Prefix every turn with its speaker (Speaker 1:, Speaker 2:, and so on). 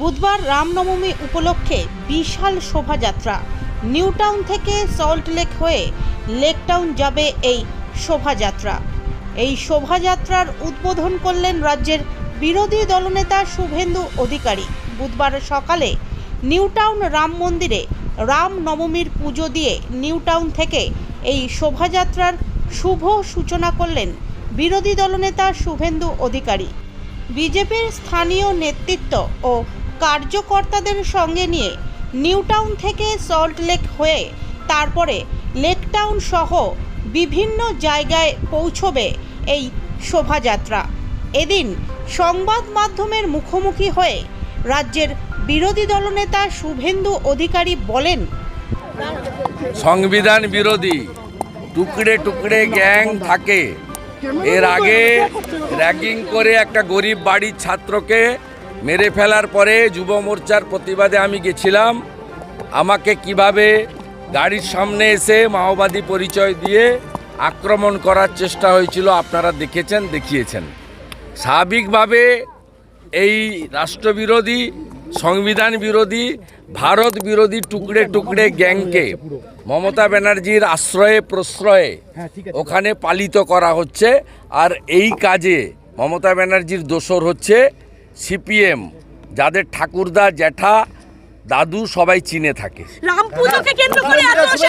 Speaker 1: বুধবার রামনবমী উপলক্ষে বিশাল শোভাযাত্রা। নিউ টাউন থেকে সল্টলেক হয়ে লেক টাউন যাবে এই শোভাযাত্রা। এই শোভাযাত্রার উদ্বোধন করলেন রাজ্যের বিরোধী দলনেতা শুভেন্দু অধিকারী। বুধবার সকালে নিউ টাউন রাম মন্দিরে রাম নবমীর পুজো দিয়ে নিউ টাউন থেকে এই শোভাযাত্রার শুভ সূচনা করলেন বিরোধী দলনেতা শুভেন্দু অধিকারী। বিজেপির স্থানীয় নেতৃত্ব ও কার্যকর্তাদের সঙ্গে নিয়ে নিউটাউন থেকে সল্টলেক হয়ে তারপরে লেক টাউন সহ বিভিন্ন জায়গায় পৌঁছবে এই শোভাযাত্রা। এদিন সংবাদ মাধ্যমের মুখোমুখি হয়ে রাজ্যের বিরোধী দলনেতা শুভেন্দু অধিকারী বলেন,
Speaker 2: সংবিধান বিরোধী টুকরে টুকরে গ্যাং থাকে। এর আগে র্যাগিং করে একটা গরিব বাড়ির ছাত্রকে মেরে ফেলার পরে যুব মোর্চার প্রতিবাদে আমি গেছিলাম। আমাকে কীভাবে গাড়ির সামনে এসে মাওবাদী পরিচয় দিয়ে আক্রমণ করার চেষ্টা হয়েছিল আপনারা দেখেছেন দেখিয়েছেন। স্বাভাবিকভাবে এই রাষ্ট্রবিরোধী সংবিধান বিরোধী ভারত বিরোধী টুকরে টুকরে গ্যাংকে মমতা ব্যানার্জির আশ্রয়ে প্রশ্রয়ে ওখানে পালিত করা হচ্ছে। আর এই কাজে মমতা ব্যানার্জির দোসর হচ্ছে সিপিএম যাদের ঠাকুরদা জ্যাঠা দাদু সবাই চিনে থাকে।
Speaker 3: রাম পুজোকে কেন্দ্র করে এত